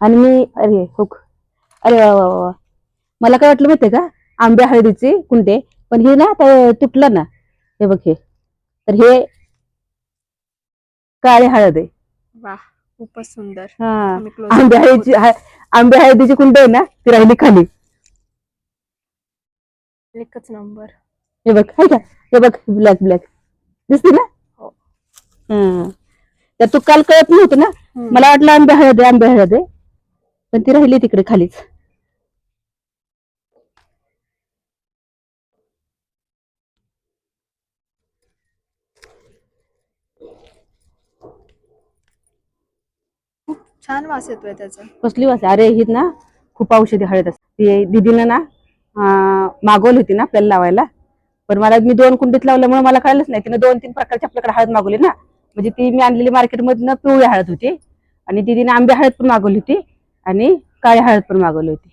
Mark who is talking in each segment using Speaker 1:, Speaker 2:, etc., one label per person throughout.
Speaker 1: आणि मी अरे हो अरे वा वा वा. मला काय वाटलं माहितीये का? आंब्या हळदीचे कुंडे. पण हे ना तुटलं ना. हे बघ हे. तर हे काळे हळद आहे.
Speaker 2: वा खूपच सुंदर.
Speaker 1: हा. आंब्या हळदीची आंब्या हळदीची कुंड आहे ना ती राहिली खाली.
Speaker 2: एकच नंबर.
Speaker 1: हे बघ हाय का? हे बघ ब्लॅक ब्लॅक दिसते ना?
Speaker 2: हो.
Speaker 1: हा. तर तू काल कळत नव्हतं ना. मला वाटलं आंब्या हळद आहे आंब्या हळद आहे. पण ती राहिली तिकडे खालीच.
Speaker 2: छान वास येतोय त्याचा.
Speaker 1: कसली वास? अरे ही ना खूप औषधी हळद असते. ती दीदीनं ना मागवली होती ना आपल्याला लावायला. पण मला मी दोन कुंडीत लावल्यामुळे मला कळलंच नाही. तिने दोन तीन प्रकारची आपल्याकडे हळद मागवली ना. म्हणजे ती मी आणलेली मार्केटमधनं पिवळी हळद होती. आणि दीदीने आंब्या हळद पण मागवली होती. आणि काळी हळद पण मागवली होती.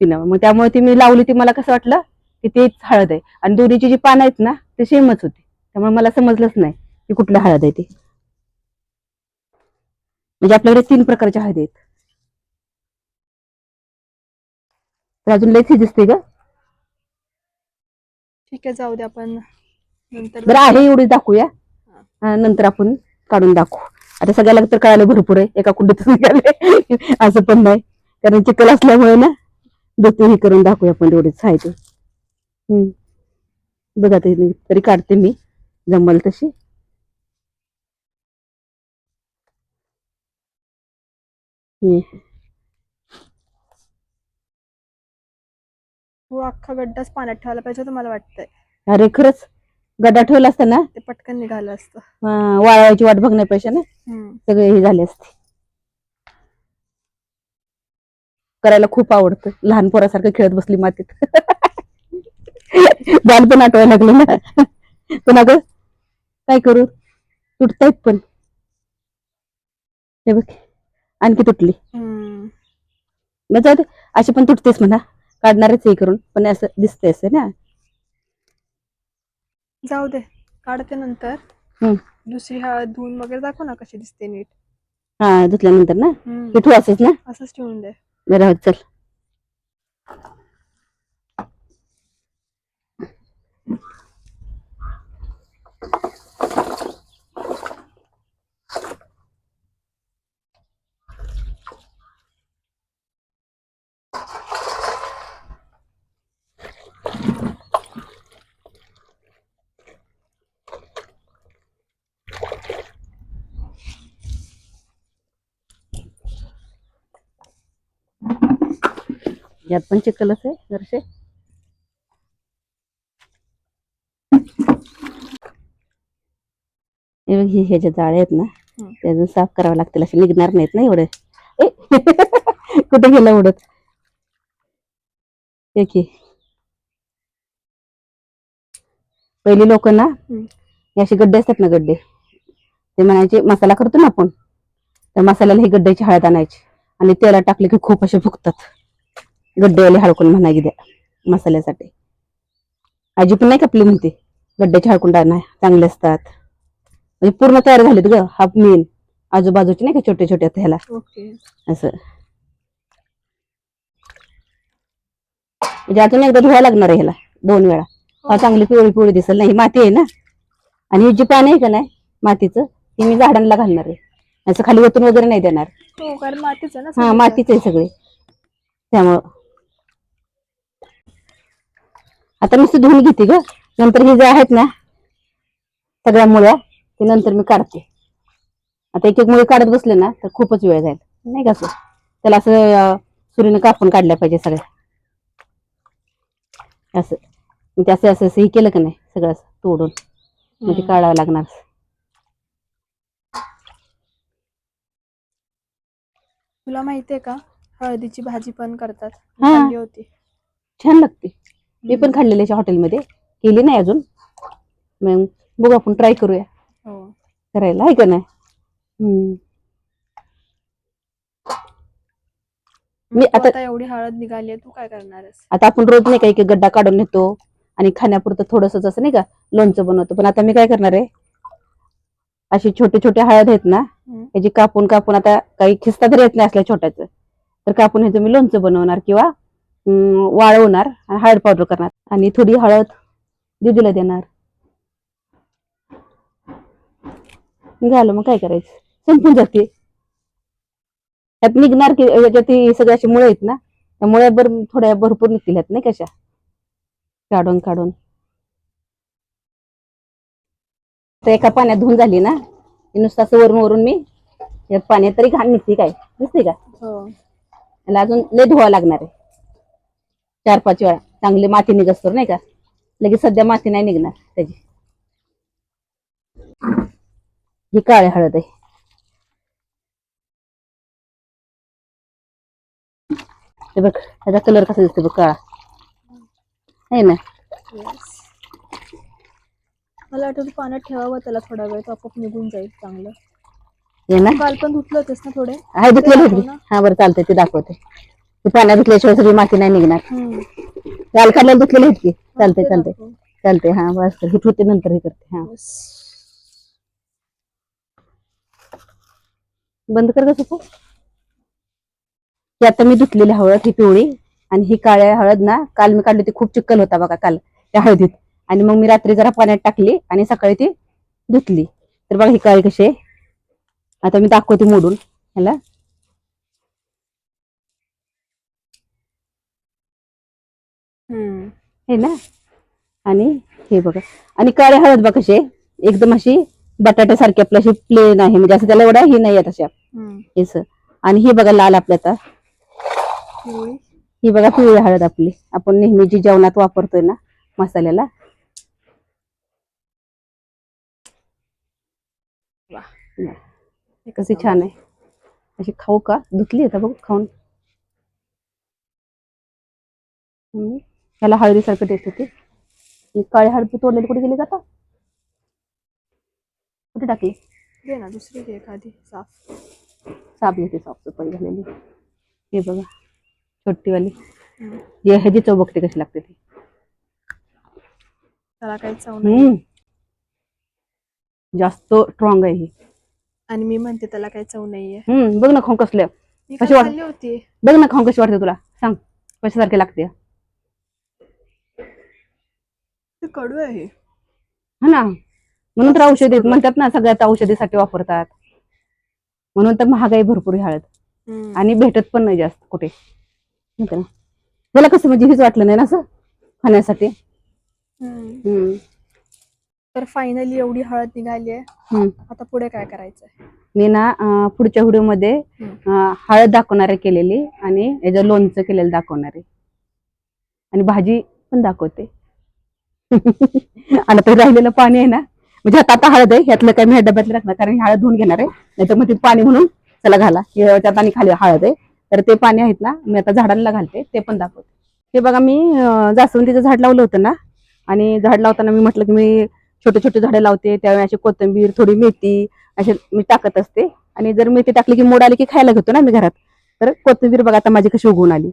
Speaker 1: तिनं. मग त्यामुळे ती मी लावली ती. मला कसं वाटलं की तेच हळद आहे. आणि दोन्हीची जी पानं आहेत ना ते सेमच होती. त्यामुळे मला समजलंच नाही की कुठली हळद आहे ती. म्हणजे आपल्याकडे तीन प्रकारच्या हळदी आहेत. तर अजून लयच दिसते ग.
Speaker 2: ठीक आहे जाऊ दे आपण. नंतर
Speaker 1: बरं आहे एवढी दाखवूया. नंतर आपण काढून दाखवू. आता सगळ्याला तर कळालं भरपूर आहे. एका कुंडीतच निघाले. असं पण नाही. कारण चिकल असल्यामुळे ना देतो हे करून दाखवूया आपण एवढीच आहे ते हम्म. बघा ते तरी काढते मी. जमल तशी.
Speaker 2: हो अख्खा गड्डाच पाण्यात ठेवायला पाहिजे मला वाटतंय.
Speaker 1: अरे खरंच? गड्डा ठेवला असता ना?
Speaker 2: ते पटकन निघालं असतं.
Speaker 1: वाळवायची वाट बघण्यापेक्षा ना?
Speaker 2: हम्म.
Speaker 1: सगळे हे झाले असते. करायला खूप आवडतं. लहान पोरासारखं खेळत बसली मातीत. बालपण आठवायला लागलं ना? पण अगं काय करू? तुटतायत पण. हे बघ आणखी तुटली.
Speaker 2: हम्म.
Speaker 1: मग जाऊ दे. अशी पण तुटतेस म्हणा. काढणारच हे करून. पण असं दिसतंय असं ना?
Speaker 2: जाऊ दे काढते नंतर.
Speaker 1: हम्म.
Speaker 2: दुसरी हळद धुवून वगैरे दाखव ना कशी दिसते नीट.
Speaker 1: हा धुतल्यानंतर ना?
Speaker 2: हम्म.
Speaker 1: हे ठेवू असंच ना?
Speaker 2: असंच ठेवून दे.
Speaker 1: बरं हो, चल. यात पण चिकलच आहे जरसे. हे हे ह्याच्या जाळे आहेत ना. ते अजून साफ करावं लागतील असे निघणार नाहीत ना एवढे. कुठे गेलं उडत की पहिली लोक ना. हे असे गड्डे असतात ना गड्डे. ते म्हणायचे मसाला करतो ना आपण. त्या मसाल्याला ही गड्ड्याची हळद आणायची. आणि तेलात टाकले की खूप असे फुगतात. गड्डेवाले हळकून म्हणायची द्या मसाल्यासाठी. आजी पण नाही का आपली म्हणते गड्ड्याचे हळकुंड आणा चांगले असतात. म्हणजे पूर्ण तयार झालेत ग हा मेन आजूबाजूचे नाही का छोटे छोटे ह्याला?
Speaker 2: ओके.
Speaker 1: असं. म्हणजे अजून एकदा धुवायला लागणार आहे ह्याला दोन वेळा. हा चांगली पिवळी पिवळी दिसेल नाही माती आहे ना? आणि ही जी पाणी आहे का नाही मातीचं ती मी झाडांना घालणार आहे. असं खाली ओतून वगैरे नाही देणार.
Speaker 2: हो मातीच
Speaker 1: हा. मातीच आहे सगळे. त्यामुळं आता नुसतं धुवून घेते ग. नंतर हे जे आहेत ना सगळ्या मुळ्या ते नंतर मी काढते. आता एक एक मुळे काढत बसले ना तर खूपच वेळ जाईल. नाही का असं? त्याला असं सुरीनं कापून काढल्या पाहिजे सगळ्या. असं. ते असं असं असं हे केलं का नाही सगळं असं तोडून? मग ते
Speaker 2: हम्म.
Speaker 1: काढावं लागणार.
Speaker 2: तुला माहितीये का? हळदीची भाजी पण करतात. होती.
Speaker 1: छान लागते. मी पण खाल्लेली हॉटेलमध्ये. केली नाही अजून. मग बघू आपण ट्राय करूया.
Speaker 2: हो.
Speaker 1: करायला आहे का नाही. मी आता-
Speaker 2: एवढी हळद निघाली तू काय करणार
Speaker 1: आता आपण रोज नाही का एक गड्डा काढून नेतो आणि खाण्यापुरतं थोडस असं नाही का लोणचं बनवतो. पण आता मी काय करणार आहे? अशी छोटे छोटे हळद आहेत ना. ह्याची कापून कापून आता काही खिस्ता तरी येत नाही असल्या छोट्याचं. तर कापून ह्याचं मी लोणचं बनवणार किंवा वाळवणार आणि हळद पावडर करणार. आणि थोडी हळद दिदीला देणार. झालं मग काय करायचं? संपून जाते. त्यात निघणार की याच्यात ही सगळ्या अशी मुळे आहेत ना त्या मुळे बर थोड्या भरपूर निघतील ह्यात नाही कशा काढून काढून. तर एका पाण्यात धुवून झाली ना नुसतं असं वरून वरून मी या पाण्यात तरी घाण निघते काय? दिसते का?
Speaker 2: हो.
Speaker 1: याला अजून लय धुवा लागणार आहे. चार पाच वेळा. चांगली माती निघत नाही का? लगेच सध्या माती नाही निघणार त्याची. ही काळी हळद आहे. हे बघ ह्याचा कलर कसा दिसतो बघ काळा. आहे ना?
Speaker 2: मला वाटतं पाण्यात ठेवावं त्याला थोडा वेळ तो आपोआप निघून जाईल चांगलं.
Speaker 1: हे ना?
Speaker 2: काल पण धुतलं होतेस ना थोडे?
Speaker 1: आहे धुतलेलं. हा बरं चालतंय ते दाखवते. ते पाण्यात धुतल्याशिवाय सगळी माती नाही निघणार. काल काढलेलं धुतलेलं आहेत की चालतंय
Speaker 2: ते
Speaker 1: चालतंय
Speaker 2: दाखव.
Speaker 1: चालतंय हा बस. हे ठेवते नंतर हे करते हा. बंद कर कसं ही आता मी धुतलेली हळद ही पिवळी आणि ही काळ्या हळद ना काल मी काढली ती खूप चिक्कल होता बघा काल त्या हळदीत आणि मग मी रात्री जरा पाण्यात टाकली आणि सकाळी ती धुतली तर बघा ही काळी कशी आहे आता मी दाखवते मोडून ह्याला हे ना? आणि हे बघा. आणि काळी हळद बघा कशी एकदम अशी बटाट्यासारखी आपली अशी प्लेन आहे. म्हणजे असं त्याला एवढा ही नाही तशा
Speaker 2: हम्म.
Speaker 1: हेच. आणि ही बघा लाल आपल्या आता. ही बघा पिवळी हळद आपली. आपण नेहमी जी जेवणात वापरतोय ना मसाल्याला.
Speaker 2: हे
Speaker 1: कशी
Speaker 2: कसं
Speaker 1: छान आहे. अशी खाऊ का? धुतली आता बघ? खाऊन. हम्म. ह्याला हळदीसारखं टेस्ट होते काळी हळद तोडलेली कुठे गेली का आता? कुठे टाकली?
Speaker 2: दे ना दुसरी घे एखादी साफ.
Speaker 1: साप येते साफसफाई झालेली. हे बघा छोटीवाली. जे ह्याची चव बघते कशी लागते ती?
Speaker 2: त्याला काही चव नाही.
Speaker 1: जास्त स्ट्रॉंग आहे ही.
Speaker 2: आणि मी म्हणते त्याला काही चव नाहीये.
Speaker 1: हम्म बघ ना खाऊन कसल्या
Speaker 2: मी
Speaker 1: कशी
Speaker 2: काल
Speaker 1: वाट-
Speaker 2: खाल्ली होती.
Speaker 1: बघ ना खाऊन कशी वाटते तुला. सांग कशासारखे लागते.
Speaker 2: ते कडू आहे.
Speaker 1: हा ना. म्हणून तर औषधी आहेत. म्हणतात ना सगळ्यात औषधीसाठी वापरतात. म्हणून तर महागाई भरपूर हळद
Speaker 2: हम्म.
Speaker 1: आणि भेटत पण नाही जास्त कुठे. ना? त्याला कसं म्हणजे हेच वाटलं नाही ना असं? खाण्यासाठी.
Speaker 2: हम्म.
Speaker 1: हम्म.
Speaker 2: तर फायनली एवढी हळद निघाली आहे.
Speaker 1: हम्म.
Speaker 2: आता पुढे काय करायचंय?
Speaker 1: मी ना अं, पुढच्या व्हिडिओमध्ये अं, हळद दाखवणार आहे केलेली आणि याचं लोणचं केलेलं दाखवणार. आहे आणि भाजी पण दाखवते. आणि ते राहिलेलं पाणी आहे ना म्हणजे आता आता हळद आहे ह्यातलं काय मी ह्या डब्यातलं टाकणार कारण हळद धुवून घेणार आहे. नाहीतर मग ते पाणी म्हणून त्याला घाला. त्यात आणि खाली हळद आहे. तर ते पाणी आहेत ना मी आता झाडांना घालते ते पण दाखवते. हे बघा मी अं, जास्वंदीचं झाड लावलं होतं ना आणि झाड लावताना मी म्हटलं की मी छोटे छोटे झाडे लावते त्यावेळी अशी कोथिंबीर थोडी मेथी असे मी टाकत असते. आणि जर मेथी टाकली की मोड आली की खायला घेतो ना मी घरात तर कोथिंबीर बघा आता माझी कशी उगवून आली.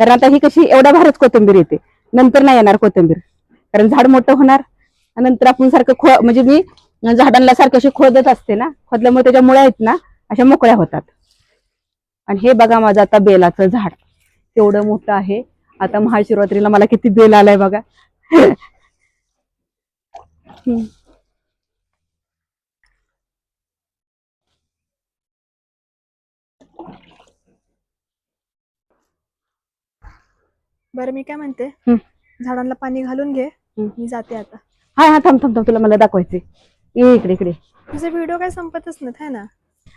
Speaker 1: कारण आता ही कशी एवढ्या भारच कोथिंबीर येते. नंतर नाही येणार कोथिंबीर. कारण झाड मोठं होणार नंतर आपण सारखं खो म्हणजे मी झाडांना सारखं अशी खोदत असते ना खोदल्यामुळे त्याच्या मुळ्या आहेत ना अशा मोकळ्या होतात. आणि हे बघा माझं आता बेलाचं झाड. तेवढं मोठं आहे. आता महाशिवरात्रीला मला किती बेल आलाय बघा.
Speaker 2: बरं मी काय म्हणते. झाडांना पाणी घालून घे. मी जाते आता.
Speaker 1: हा हा थांब थांब थांब तुला मला दाखवायचे ये इकडे इकडे.
Speaker 2: तुझे व्हिडिओ काय संपतच नाही है ना?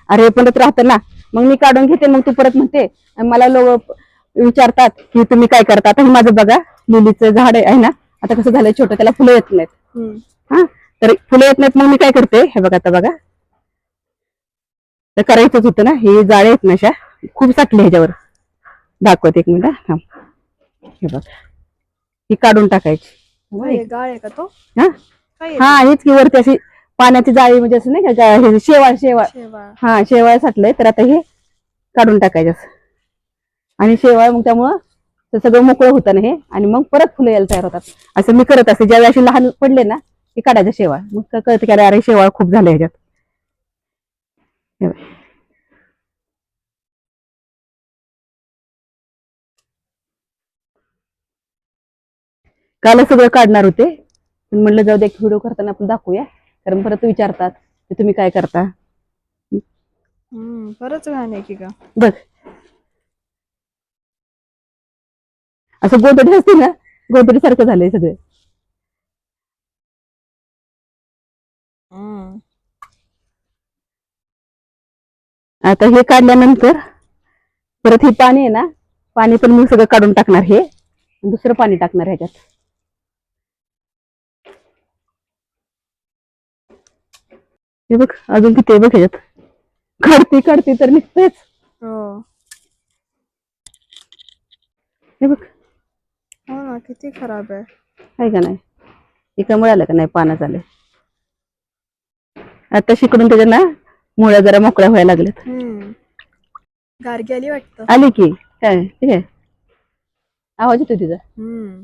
Speaker 1: अरे पण राहतं ना. मग मी काढून घेते मग तू परत म्हणते. आणि मला लोक विचारतात की तुम्ही काय करता? आता हे माझं बघा लिलीचं झाड आहे ना? आता कसं झालंय छोटं त्याला फुलं येत नाहीत. हा. तर फुलं येत नाहीत मग मी काय करते? हे बघा आता बघा. तर करायचंच होतं ना हे जाळे आहेत ना अशा. खूप साठले ह्याच्यावर. दाखवते एक मिनिट हा हे बघ. ही काढून टाकायची.
Speaker 2: हे गाळ आहे का तो?
Speaker 1: हा? हा हीच की वरती अशी पाण्याची जाळी म्हणजे असं नाही का हे शेवाळ शेवाळ.
Speaker 2: ते?
Speaker 1: हा शेवाळ साठलंय तर आता हे काढून टाकायचं असं. आणि शेवाळ मग त्यामुळं ते सगळं मोकळं होतं ना हे. आणि मग परत फुलं यायला तयार होतात. असं मी करत असते. ज्यावेळी अशी लहान पडले ना की काढायच्या शेवाळ. मग कळतं की अरे अरे शेवाळ खूप झाले ह्याच्यात. काल सगळं काढणार होते. पण म्हणलं जाऊ दे व्हिडिओ करताना आपण दाखवूया. कारण परत विचारतात की तुम्ही काय करता?
Speaker 2: बरंच घाण आहे की का
Speaker 1: बघ. असं गोदडी असते ना गोदडी सारखं झालंय सगळं. आता हे काढल्यानंतर परत हे पाणी आहे ना पाणी पण मी सगळं काढून टाकणार हे. दुसरं पाणी टाकणार ह्याच्यात. हे बघ अजून किती बघ ह्याच्यात. काढते काढते तर निघतेच
Speaker 2: हो.
Speaker 1: हे बघ.
Speaker 2: हो ना किती खराब आहे.
Speaker 1: आहे का नाही? एका मिळालं का नाही पानं झाले? आता शिकडून त्याच्या ना मुळ्या जरा मोकळ्या व्हायला लागल्यात.
Speaker 2: हम्म. गारगी आली वाटतं.
Speaker 1: आली की. काय? ठीक आहे. आवाज येतो तिचा
Speaker 2: हम्म.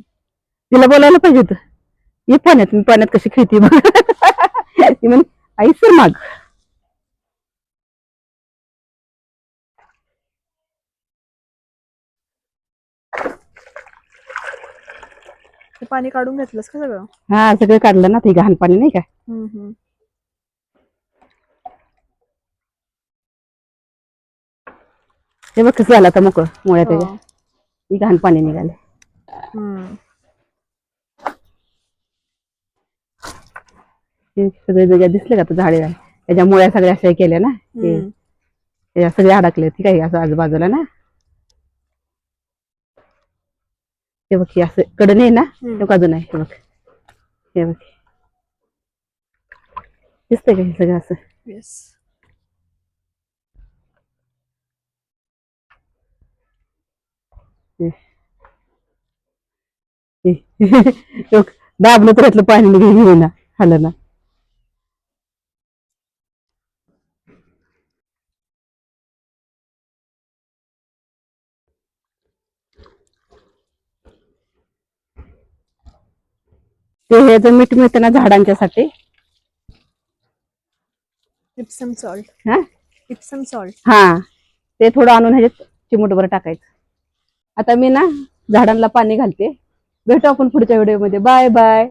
Speaker 1: तिला बोलायला पाहिजे होतं. ये पाण्यात मी पाण्यात कशी खेळते बघ. ती म्हणे आई सर माग.
Speaker 2: ते पाणी काढून घेतलंस का सगळं?
Speaker 1: हा सगळं काढलं ना ते घाण पाणी नाही का?
Speaker 2: हम्म हम्म.
Speaker 1: हे बघ कसं झालं आता मोकळं मुळ्या त्याच्या.
Speaker 2: हो.
Speaker 1: ही घाण पाणी निघाले.
Speaker 2: हम्म.
Speaker 1: हे सगळे जग्या दिसले का झाडे त्याच्या मुळ्या सगळ्या अशा केल्या ना हे. त्याच्या सगळे अडकले ठीक आहे असं आजूबाजूला ना हे बघ हे असं कडे आहे ना. हे बाजू नाही हे बघ हे बघ दिसतंय का हे सगळं असं हे. हे दाबलं तर यातलं पाणी निघे घेऊ ना खाल्लं ना ते ह्याचं मीठ मिळतं ना झाडांच्यासाठी.
Speaker 2: इप्सम सॉल्ट
Speaker 1: हा?
Speaker 2: इप्सम सॉल्ट
Speaker 1: हा. ते थोडं आणून ह्याच्यात चिमूटभर टाकायचं. आता मी ना झाडांना पाणी घालते. भेटू आपण पुढच्या व्हिडिओमध्ये. Bye bye.